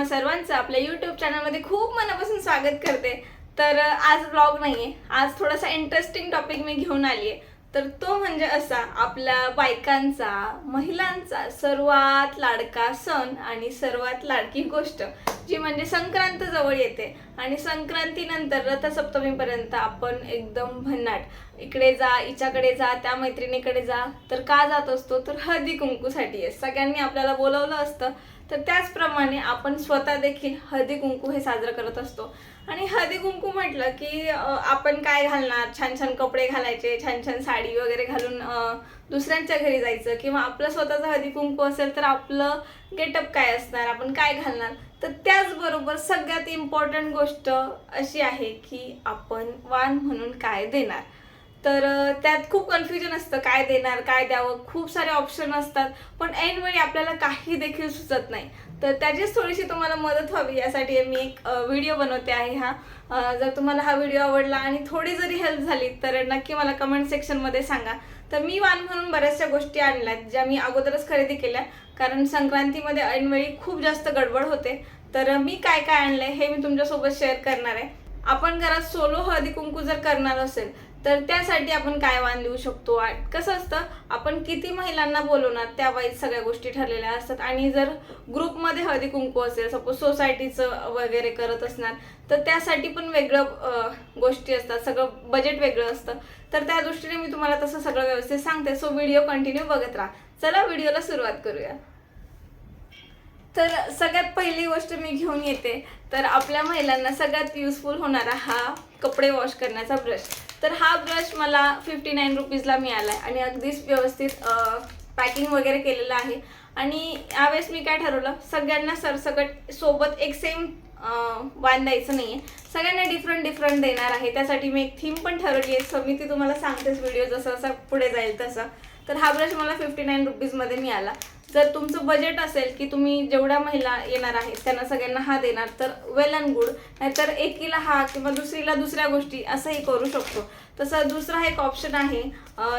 तुम्हा सर्वांचं आपल्या यूट्यूब चॅनलमध्ये खूप मनापासून स्वागत करते. तर आज ब्लॉग नाहीये. आज थोडासा इंटरेस्टिंग टॉपिक मी घेऊन आली आहे तर तो म्हणजे असा आपल्या बायकांचा महिलांचा सर्वात लाडका सण आणि सर्वात लाडकी गोष्ट जी म्हणजे संक्रांत जवळ येते. आणि संक्रांतीनंतर रथसप्तमीपर्यंत आपण एकदम भन्नाट. इकडे जा हिच्याकडे जा त्या मैत्रिणीकडे जा. तर का जात असतो? तर हळदी कुंकूसाठी. सगळ्यांनी आपल्याला बोलवलं असतं. तर त्याचप्रमाणे आपण स्वतः देखील हळदी कुंकू हे साजरं करत असतो. आणि हळदी कुंकू म्हटलं की आपण काय घालणार? छान छान कपडे घालायचे छान छान साडी वगैरे घालून दुसऱ्यांच्या घरी जायचं किंवा आपलं स्वतःचं हळदी कुंकू असेल तर आपलं गेटअप काय असणार? आपण काय घालणार? तर त्याचबरोबर सगळ्यात इम्पॉर्टंट गोष्ट अशी आहे की आपण वाण म्हणून काय देणार? तर त्यात खूप कन्फ्युजन असतं काय देणार काय द्यावं खूप सारे ऑप्शन असतात पण ऐनवेळी आपल्याला काही देखील सुचत नाही. तर त्याचीच थोडीशी तुम्हाला मदत व्हावी यासाठी मी एक व्हिडिओ बनवते आहे हा. जर तुम्हाला हा व्हिडिओ आवडला आणि थोडी जरी हेल्प झाली तर नक्की मला कमेंट सेक्शनमध्ये सांगा. तर मी वाण म्हणून बऱ्याचशा गोष्टी आणल्यात ज्या मी अगोदरच खरेदी केल्या. कारण संक्रांतीमध्ये ऐनवेळी खूप जास्त गडबड होते. तर मी काय काय आणलंय हे मी तुमच्यासोबत शेअर करणार आहे. आपण घरात सोलो हळदी कुंकू जर करणार असेल तर त्यासाठी आपण काय वाण देऊ शकतो? कसं असतं? आपण किती महिलांना बोलवणार त्या वाईज सगळ्या गोष्टी ठरलेल्या असतात. आणि जर ग्रुपमध्ये हळदी कुंकू असेल सपोज सोसायटीचं वगैरे करत असणार तर त्यासाठी पण वेगळं गोष्टी असतात. सगळं बजेट वेगळं असतं. तर त्या दृष्टीने मी तुम्हाला तसं सगळं व्यवस्थित सांगते. सो व्हिडिओ कंटिन्यू बघत राहा. चला व्हिडिओला सुरुवात करूया. तर सगळ्यात पहिली गोष्ट मी घेऊन येते. तर आपल्या महिलांना सगळ्यात युजफुल होणारा हा कपडे वॉश करण्याचा ब्रश तर हा ब्रश मला फिफ्टी नाईन रुपीजला मिळाला आहे आणि अगदीच व्यवस्थित पॅकिंग वगैरे केलेलं आहे. आणि यावेळेस मी काय ठरवलं? सगळ्यांना सरसकट सोबत एक सेम वाण द्यायचं नाही आहे सगळ्यांना डिफरंट डिफरंट देणार आहे. त्यासाठी मी एक थीम पण ठरवली आहे. सो मी ती तुम्हाला सांगतेच व्हिडिओ जसं जसं पुढे जाईल तसं. तर हा ब्रश मला फिफ्टी नाईन रुपीजमध्ये मिळाला. जर तुमचं बजेट असेल की तुम्ही जेवढ्या महिला येणार आहेत त्यांना सगळ्यांना हा देणार तर वेल अँड गुड नाहीतर एकीला हा किंवा दुसरीला दुसऱ्या गोष्टी असंही करू शकतो. तसं दुसरा एक ऑप्शन आहे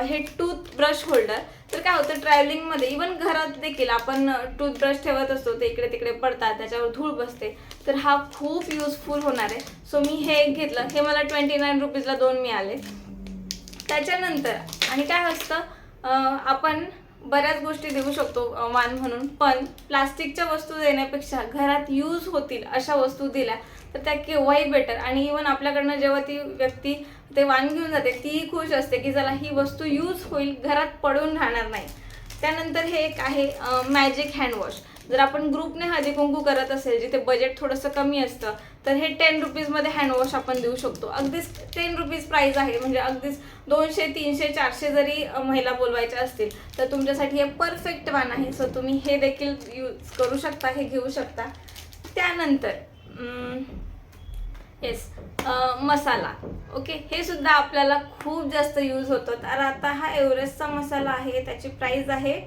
हे टूथ ब्रश होल्डर तर काय होतं ट्रॅव्हलिंगमध्ये इवन घरात देखील आपण टूथब्रश ठेवत असतो ते इकडे तिकडे पडतात त्याच्यावर धूळ बसते. तर हा खूप युजफुल होणार आहे. सो मी हे एक घेतलं. हे मला ट्वेंटी नाईन रुपीजला दोन मिळाले. त्याच्यानंतर आणि काय असतं आपण बऱ्याच गोष्टी देऊ शकतो मान वाण म्हणून. पण प्लास्टिकच्या वस्तू देण्यापेक्षा घरात यूज होतील अशा वस्तू दिल्या तर त्या केव्हाही बेटर आणि इवन आपल्याकडनं जेव्हा ती व्यक्ती ते वाण घेऊन जाते तीही खुश असते की चला ही वस्तू यूज होईल घरात पडून राहणार नाही. त्यानंतर हे एक आहे मॅजिक हँडवॉश जर आपण ग्रुपने हळदी कुंकू करत असेल जिथे बजेट थोडंसं कमी असतं तर हे टेन रुपीजमध्ये हँडवॉश आपण देऊ शकतो. अगदीच टेन रुपीज प्राईज आहे म्हणजे अगदीच दोनशे तीनशे चारशे जरी महिला बोलवायच्या असतील तर तुमच्यासाठी हे परफेक्ट वान आहे. सो तुम्ही हे देखील यूज करू शकता हे घेऊ शकता. त्यानंतर येस मसाला. ओके हे सुद्धा आपल्याला खूप जास्त यूज होतं. तर आता हा एव्हरेस्टचा मसाला आहे त्याची प्राईज आहे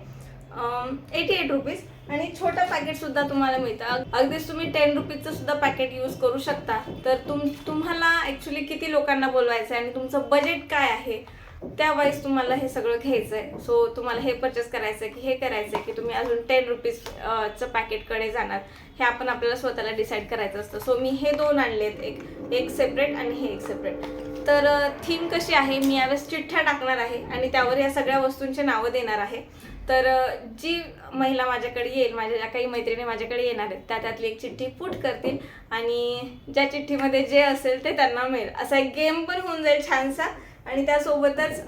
एटी एट रुपीज आणि छोटं पॅकेट सुद्धा तुम्हाला मिळतं. अगदीच तुम्ही टेन रुपीजचं सुद्धा पॅकेट यूज करू शकता. तर तुम तुम्हाला ॲक्च्युली किती लोकांना बोलवायचं आहे आणि तुमचं बजेट काय आहे त्या वाईज तुम्हाला हे सगळं घ्यायचं आहे सो तुम्हाला हे परचेस करायचं आहे की हे करायचं आहे की तुम्ही अजून टेन रुपीज चं पॅकेटकडे जाणार. हे आपण आपल्याला स्वतःला डिसाईड करायचं असतं. सो मी हे दोन आणलेत एक एक सेपरेट आणि हे एक सेपरेट तर थीम कशी आहे? मी यावेळेस चिठ्ठ्या टाकणार आहे आणि त्यावर या सगळ्या वस्तूंचे नावं देणार आहे. तर जी महिला माझ्याकडे येईल माझ्या ज्या काही मैत्रिणी माझ्याकडे येणार आहेत त्या त्यातली एक चिठ्ठी पुट करतील आणि ज्या चिठ्ठीमध्ये जे असेल ते त्यांना मिळेल. असा एक गेम पण होऊन जाईल छानसा आणि त्यासोबतच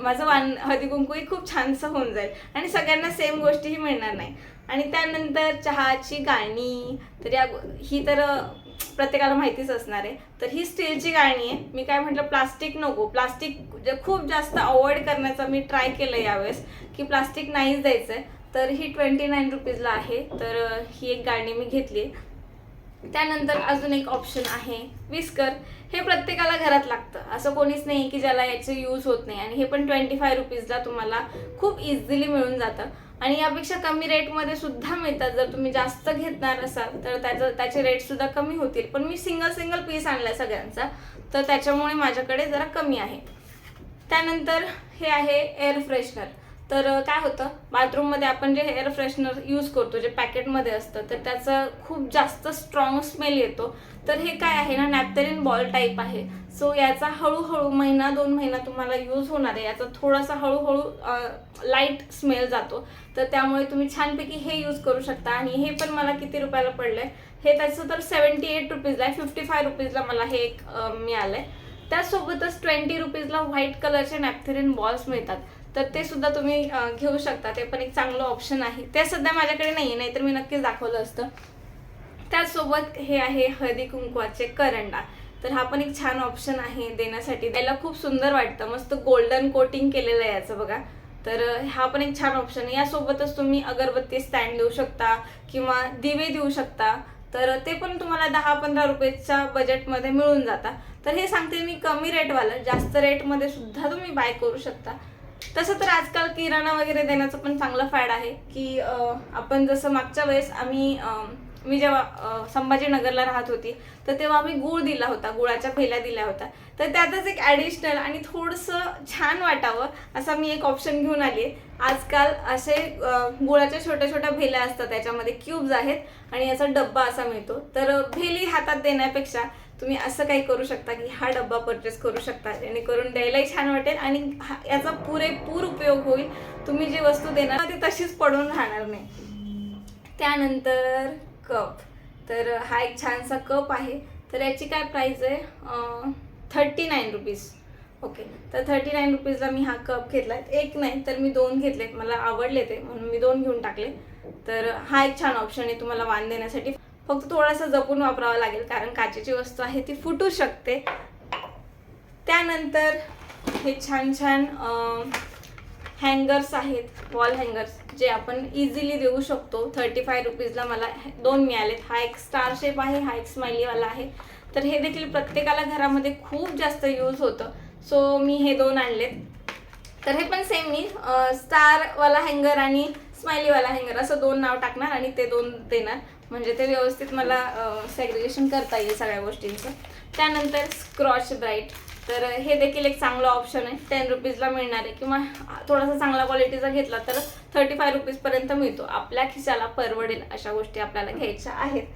माझं वान हळदी कुंकूही खूप छानसं होऊन जाईल आणि सगळ्यांना सेम गोष्टीही मिळणार नाही. आणि त्यानंतर चहाची गाणी तर या ही तर प्रत्येकाला माहितीच असणार आहे. तर ही स्टीलची गाणी आहे. मी काय म्हटलं प्लास्टिक नको. प्लास्टिक जे खूप जास्त अवॉइड करण्याचा मी ट्राय केलं यावेळेस की प्लास्टिक नाहीच द्यायचं आहे तर ही ट्वेंटी नाईन रुपीजला आहे. तर ही एक गाणी मी घेतली त्यानंतर अजून एक ऑप्शन आहे विस्कर. हे प्रत्येकाला घरात लागतं. असं कोणीच नाही की ज्याला याचे यूज होत नाही. आणि हे पण ट्वेंटी फाय रुपीजला तुम्हाला खूप इझिली मिळून जातं. आणि यापेक्षा कमी रेटमध्ये सुद्धा मिळतात. जर तुम्ही जास्त घेतणार असाल तर त्याचं त्याचे रेट सुद्धा कमी होतील. पण मी सिंगल सिंगल पीस आणला सगळ्यांचा. तर त्याच्यामुळे माझ्याकडे जरा कमी आहे. त्यानंतर हे आहे एअर फ्रेशनर तर काय होतं? बाथरूममध्ये आपण जे हेअर फ्रेशनर यूज करतो जे पॅकेटमध्ये असतं तर त्याचं खूप जास्त स्ट्रॉंग स्मेल येतो. तर हे काय आहे ना नॅप्थलिन बॉल टाईप आहे. सो याचा हळूहळू महिना दोन महिना तुम्हाला यूज होणार आहे. याचा थोडासा हळूहळू लाइट स्मेल जातो. तर त्यामुळे तुम्ही छानपैकी हे यूज करू शकता. आणि हे पण मला किती रुपयाला पडलं आहे हे त्याचं तर सेवन्टी एट रुपीजला आहे. फिफ्टी फाय रुपीजला मला हे एक मिळालं आहे त्यासोबतच ट्वेंटी रुपीजला व्हाईट कलरचे नॅपथेरिन बॉल्स मिळतात. तर ते सुद्धा तुम्ही घेऊ शकता. ते पण एक चांगलं ऑप्शन आहे. ते सध्या माझ्याकडे नाही आहे नाहीतर मी नक्कीच दाखवलं असतं. त्याचसोबत हे आहे हळदी कुंकवाचे करंडा. तर हा पण एक छान ऑप्शन आहे देण्यासाठी. त्याला खूप सुंदर वाटतं. मस्त गोल्डन कोटिंग केलेलं आहे याचं बघा. तर हा पण एक छान ऑप्शन आहे. यासोबतच तुम्ही अगरबत्ती स्टँड देऊ शकता किंवा दिवे देऊ शकता. तर ते पण तुम्हाला दहा पंधरा रुपयेच्या बजेटमध्ये मिळून जाता. तर हे सांगते मी कमी रेटवालं जास्त रेटमध्ये सुद्धा तुम्ही बाय करू शकता. तसं तर आजकाल किराणा वगैरे देण्याचं पण चांगलं फॅड आहे की आपण जसं मागच्या वेळेस आम्ही मी जेव्हा संभाजीनगरला राहत होती तर तेव्हा आम्ही गुळ दिला होता गुळाच्या भेल्या दिल्या होत्या. तर त्यातच एक ॲडिशनल आणि थोडंसं छान वाटावं असा मी एक ऑप्शन घेऊन आली आहे. आजकाल असे गुळाच्या छोट्या छोट्या भेल्या असतात त्याच्यामध्ये क्यूब्स आहेत आणि याचा डब्बा असा मिळतो. तर भेली हातात देण्यापेक्षा तुम्ही असं काही करू शकता की हा डब्बा परचेस करू शकता जेणेकरून द्यायलाही छान वाटेल आणि याचा पुरेपूर उपयोग होईल. तुम्ही जी वस्तू देणार ती तशीच पडून राहणार नाही. त्यानंतर कप तर हा एक छानसा कप आहे. तर याची काय प्राईज आहे? थर्टी नाईन रुपीज ओके तर थर्टी नाईन रुपीजला मी हा कप घेतलाय. एक नाही तर मी दोन घेतलेत. मला आवडले ते म्हणून मी दोन घेऊन टाकले. तर हा एक छान ऑप्शन आहे तुम्हाला वाण देण्यासाठी. फक्त थोडासा जपून वापरावा लागेल कारण काचेची वस्तू आहे ती फुटू शकते. त्यानंतर हे छान छान हँगर्स आहेत वॉल हँगर्स जे आपण इझिली देऊ शकतो. थर्टी फाय रुपीजला मला दोन मिळालेत. हा एक स्टार शेप आहे हा एक स्माइलीवाला आहे. तर हे देखील प्रत्येकाला घरामध्ये खूप जास्त यूज होतं. सो मी हे दोन आणलेत. तर हे पण सेम मी स्टारवाला हँगर आणि स्माइलीवाला हँगर असं दोन नाव टाकणार आणि ते दोन देणार. म्हणजे ते व्यवस्थित मला सेग्रिगेशन करता येईल सगळ्या गोष्टींचं. त्यानंतर स्क्रॉच ब्राईट तर हे देखील एक चांगलं ऑप्शन आहे. टेन रुपीजला मिळणार आहे. किंवा थोडासा चांगला क्वालिटीचा घेतला तर थर्टी फाय रुपीजपर्यंत मिळतो. आपल्या खिशाला परवडेल अशा गोष्टी आपल्याला घ्यायच्या आहेत.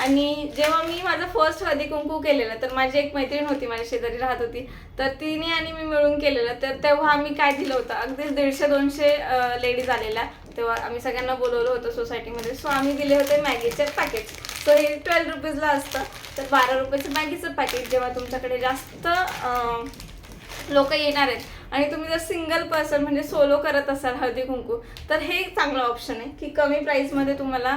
आणि जेव्हा मी माझं फर्स्ट हळदी कुंकू केलेलं तर माझी एक मैत्रीण होती माझ्या शेजारी राहत होती. तर तिने आणि मी मिळून केलेलं. तर तेव्हा आम्ही काय दिलं होतं? अगदीच दीडशे दोनशे लेडीज आलेल्या. तेव्हा आम्ही सगळ्यांना बोलवलं होतं सोसायटीमध्ये सो आम्ही दिले होते मॅगीचे पॅकेट सो हे ट्वेल्व रुपीजला असतं. तर बारा रुपयाचं मॅगीचं पॅकेट जेव्हा तुमच्याकडे जास्त लोक येणार आहेत आणि तुम्ही जर सिंगल पर्सन म्हणजे सोलो करत असाल हळदी कुंकू तर हे एक चांगलं ऑप्शन आहे की कमी प्राईसमध्ये तुम्हाला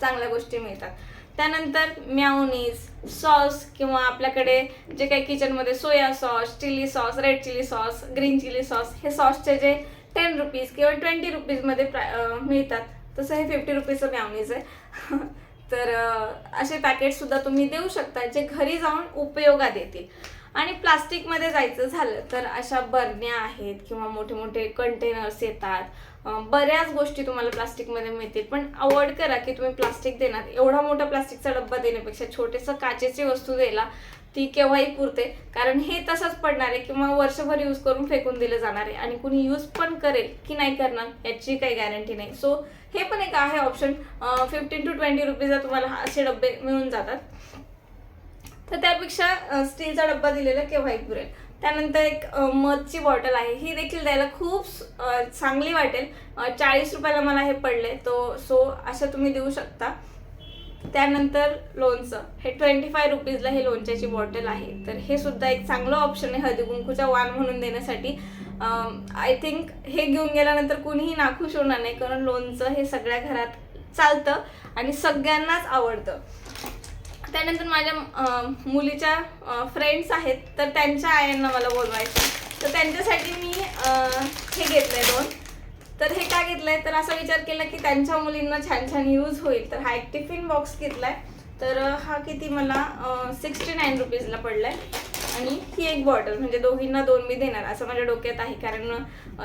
चांगल्या गोष्टी मिळतात. त्यानंतर म्यावनीज सॉस किंवा आपल्याकडे जे काही किचनमध्ये soya sauce chilli sauce red chilli sauce green chilli sauce हे सॉसचे जे टेन रुपीज किंवा ट्वेंटी रुपीजमध्ये प्रा मिळतात. तसं हे फिफ्टी रुपीजचं म्यावनीज आहे. तर असे पॅकेटसुद्धा तुम्ही देऊ शकता जे घरी जाऊन उपयोगात येतील. आणि प्लास्टिकमध्ये जायचं झालं तर अशा बरण्या आहेत किंवा मोठे मोठे कंटेनर्स येतात बऱ्याच गोष्टी तुम्हाला प्लास्टिकमध्ये मिळतील. पण अवॉइड करा की तुम्ही प्लास्टिक देणार. एवढा मोठा प्लास्टिकचा डब्बा देण्यापेक्षा छोटेसं काचेची वस्तू द्यायला ती केव्हाही पुरते. कारण हे तसंच पडणार आहे किंवा वर्षभर यूज करून फेकून दिलं जाणार आहे आणि कुणी यूज पण करेल की नाही करणार याची काही गॅरंटी नाही. सो हे पण एक आहे ऑप्शन फिफ्टीन टू ट्वेंटी रुपीजला तुम्हाला असे डब्बे मिळून जातात. तर त्यापेक्षा स्टीलचा डब्बा दिलेला केव्हाही पुरेल. त्यानंतर एक मधची बॉटल आहे. ही देखील द्यायला खूप चांगली वाटेल. चाळीस रुपयाला मला हे पडले तो सो असं तुम्ही देऊ शकता. त्यानंतर लोणचं. हे ट्वेंटी फाय रुपीजला हे लोणच्याची बॉटल आहे. तर हे सुद्धा एक चांगलं ऑप्शन आहे हळदी कुंकूचा वाण म्हणून देण्यासाठी. आय थिंक हे घेऊन गेल्यानंतर कुणीही नाखुश होणार नाही. कारण लोणचं हे सगळ्या घरात चालतं आणि सगळ्यांनाच आवडतं. त्यानंतर माझ्या मुलीच्या फ्रेंड्स आहेत तर त्यांच्या आयांना मला बोलवायचं. तर त्यांच्यासाठी मी हे हे घेतलंय दोन. तर हे का घेतलंय? तर असा विचार केला की त्यांच्या मुलींना छान छान यूज होईल. तर हा एक टिफिन बॉक्स घेतलाय. तर हा किती मला सिक्स्टी नाईन रुपीजला पडलाय. आणि ही एक बॉटल म्हणजे दोघींना दोन मी देणार असं माझ्या डोक्यात आहे. कारण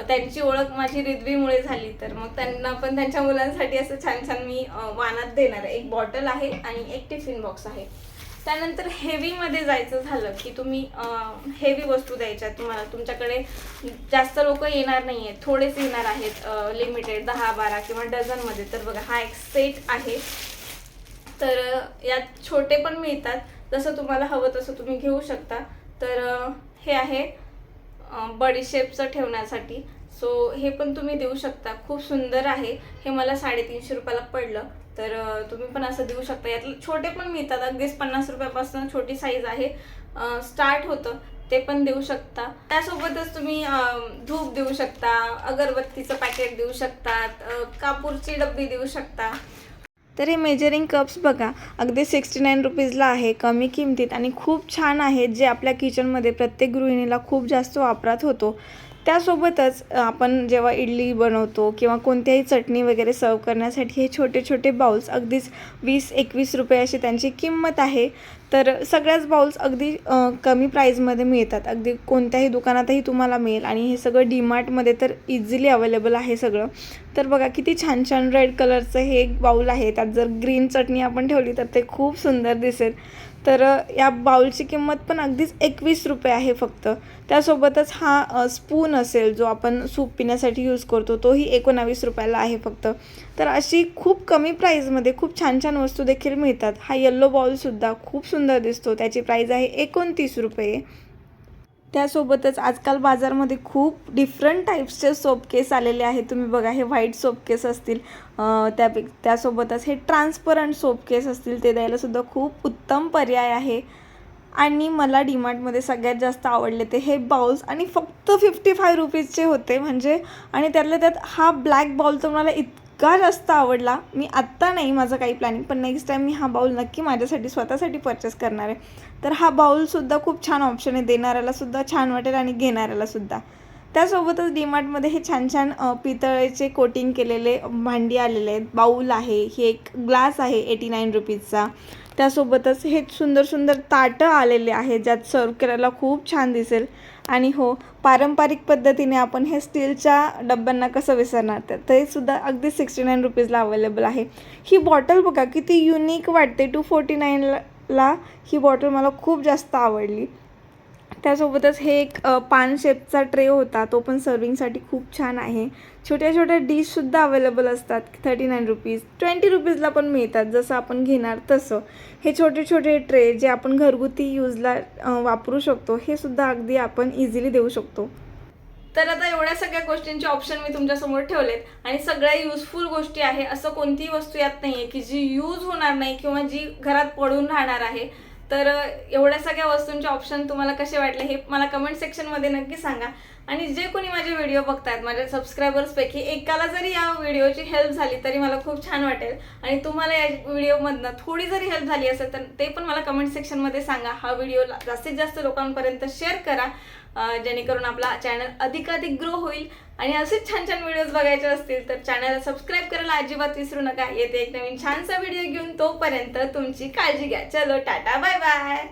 त्यांची ओळख माझी रिद्वीमुळे झाली. तर मग त्यांना पण त्यांच्या मुलांसाठी असं छान छान मी वानात देणार. आहे एक बॉटल आहे आणि एक टिफिन बॉक्स आहे. त्यानंतर हेवीमध्ये जायचं झालं की तुम्ही हेवी वस्तू द्यायच्या. तुम्हाला तुमच्याकडे जास्त लोक येणार नाही आहेत थोडेच येणार आहेत लिमिटेड दहा बारा किंवा डझनमध्ये तर बघा हा एक सेट आहे. तर यात छोटे पण मिळतात. जसं तुम्हाला हवं तसं तुम्ही घेऊ शकता. तर हे आहे बडीशेपचं ठेवण्यासाठी. सो हे पण तुम्ही देऊ शकता. खूप सुंदर आहे. हे मला साडेतीनशे रुपयाला पडलं. तर तुम्ही पण असं देऊ शकता. यातले छोटे पण मिळतात. अगदीच पन्नास रुपयापासून छोटी साईज आहे. स्टार्ट होतं. ते पण देऊ शकता. त्यासोबतच तुम्ही धूप देऊ शकता. अगरबत्तीचं पॅकेट देऊ शकतात. कापूरची डब्बी देऊ शकता. तर हे मेजरिंग कप्स बघा अगदी सिक्स्टी नाईन रुपीजला आहे कमी किमतीत आणि खूप छान आहेत जे आपल्या किचनमध्ये प्रत्येक गृहिणीला खूप जास्त वापरात होतो. त्यासोबतच आपण जेव्हा इडली बनवतो किंवा कोणत्याही चटणी वगैरे सर्व करण्यासाठी हे छोटे छोटे बाउल्स अगदीच वीस एकवीस रुपये अशी त्यांची किंमत आहे. तर सगळ्याच बाउल्स अगदी कमी प्राईजमध्ये मिळतात. अगदी कोणत्याही दुकानातही तुम्हाला मिळेल आणि हे सगळं डीमार्टमध्ये तर इझिली अवेलेबल आहे सगळं. तर बघा किती छान छान रेड कलरचं हे एक बाऊल आहे. त्यात जर ग्रीन चटणी आपण ठेवली तर ते खूप सुंदर दिसेल. तर या बाऊलची किंमत पण अगदीच एकवीस रुपये आहे फक्त. त्यासोबतच हा स्पून असेल जो आपण सूप पिण्यासाठी यूज करतो तोही एकोणावीस रुपयाला आहे फक्त. तर अशी खूप कमी प्राईजमध्ये खूप छान छान वस्तू देखील मिळतात. हा येल्लो बाउलसुद्धा खूप सुंदर दिसतो. त्याची प्राईज आहे एकोणतीस रुपये. त्यासोबतच आजकाल बाजारमध्ये खूप डिफरंट टाईप्सचे सोपकेस आलेले आहेत. तुम्ही बघा हे व्हाईट सोपकेस असतील त्यापे त्यासोबतच हे ट्रान्सपरंट सोपकेस असतील ते द्यायलासुद्धा खूप उत्तम पर्याय आहे. आणि मला डीमार्टमध्ये सगळ्यात जास्त आवडले ते हे बाउल्स आणि फक्त फिफ्टी फाय रुपीजचे होते. म्हणजे आणि त्यातल्या त्यात हा ब्लॅक बाउल तर मला इतका जास्त आवडला. मी आत्ता नाही माझं काही प्लॅनिंग पण नेक्स्ट टाईम मी हा बाऊल नक्की माझ्यासाठी स्वतःसाठी परचेस करणार आहे. तर हा बाऊलसुद्धा खूप छान ऑप्शन आहे. देणाऱ्यालासुद्धा छान वाटेल आणि घेणाऱ्यालासुद्धा त्यासोबतच डीमार्टमध्ये हे छान छान पितळेचे कोटिंग केलेले भांडी आलेले आहेत. बाऊल आहे. हे एक ग्लास आहे एटी नाईन रुपीजचा त्यासोबतच हे सुंदर सुंदर ताटं आलेले आहेत ज्यात सर्व करायला खूप छान दिसेल. आणि हो पारंपरिक पद्धतीने आपण हे स्टीलच्या डब्यांना कसं विसरणार? तर ते सुद्धा अगदी सिक्स्टी नाईन रुपीजला अवेलेबल आहे. ही बॉटल बघा किती युनिक वाटते. टू फोर्टी नाईनला ही बॉटल मला खूप जास्त आवडली. त्यासोबतच हे एक पान शेपचा ट्रे होता तो पण सर्विंगसाठी खूप छान आहे. छोट्या छोट्या डिशसुद्धा अवेलेबल असतात. थर्टी नाईन रुपीज ट्वेंटी रुपीजला पण मिळतात जसं आपण घेणार तसं. हे छोटे छोटे ट्रे जे आपण घरगुती यूजला वापरू शकतो हे सुद्धा अगदी आपण इझिली देऊ शकतो. तर आता एवढ्या सगळ्या गोष्टींचे ऑप्शन मी तुमच्यासमोर ठेवलेत. आणि सगळ्या युजफुल गोष्टी आहे असं कोणतीही वस्तू यात नाही आहे की जी यूज होणार नाही किंवा जी घरात पडून राहणार आहे. तर एवढ्या सगळ्या वस्तूंचे ऑप्शन तुम्हाला कसे वाटले हे मला कमेंट सेक्शनमध्ये नक्की सांगा. आणि जे कोणी माझे व्हिडिओ बघतायत माझ्या सबस्क्रायबर्सपैकी एकाला जरी या व्हिडिओची हेल्प झाली तरी मला खूप छान वाटेल. आणि तुम्हाला या व्हिडिओमधनं थोडी जरी हेल्प झाली असेल तर ते पण मला कमेंट सेक्शनमध्ये सांगा. हा व्हिडिओ जास्तीत जास्त लोकांपर्यंत शेअर करा जेणेकरून आपला चॅनल अधिकाधिक ग्रो होईल. आणि असेच छान छान व्हिडिओज बघायचे असतील तर चॅनलला सबस्क्राईब करायला अजिबात विसरू नका. येते एक नवीन छानसा व्हिडिओ घेऊन तोपर्यंत तुमची काळजी घ्या. चलो टाटा बाय बाय